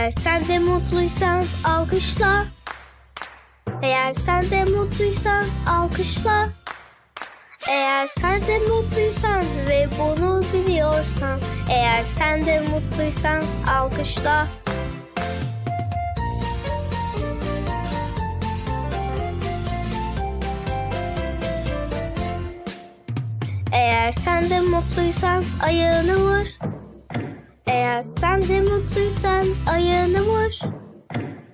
Eğer sen de mutluysan alkışla. Eğer sen de mutluysan alkışla. Eğer sen de mutluysan ve bunu biliyorsan, eğer sen de mutluysan alkışla. Eğer sen de mutluysan ayağını vur. Eğer sen de mutluysan ayağını vur.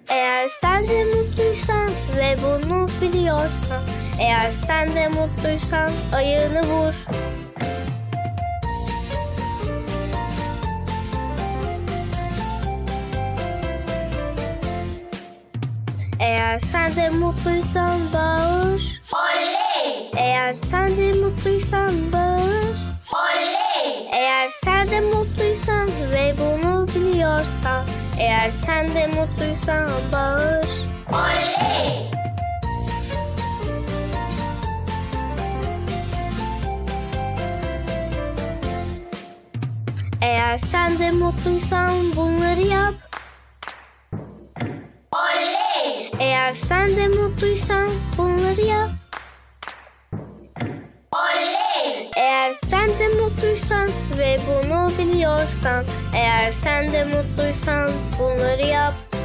Eğer sen de mutluysan ve bunu biliyorsan, eğer sen de mutluysan ayağını vur. Eğer sen de mutluysan bağır. Oley! Eğer sen de mutluysan bağır. Oley! Eğer sen de ve biliyorsan, eğer sen de mutluysan bağır. Oley! Eğer sen de mutluysan bunları yap. Oley! Eğer sen de mutluysan bunları yap. Eğer sen de mutluysan ve bunu biliyorsan, eğer sen de mutluysan bunları yap.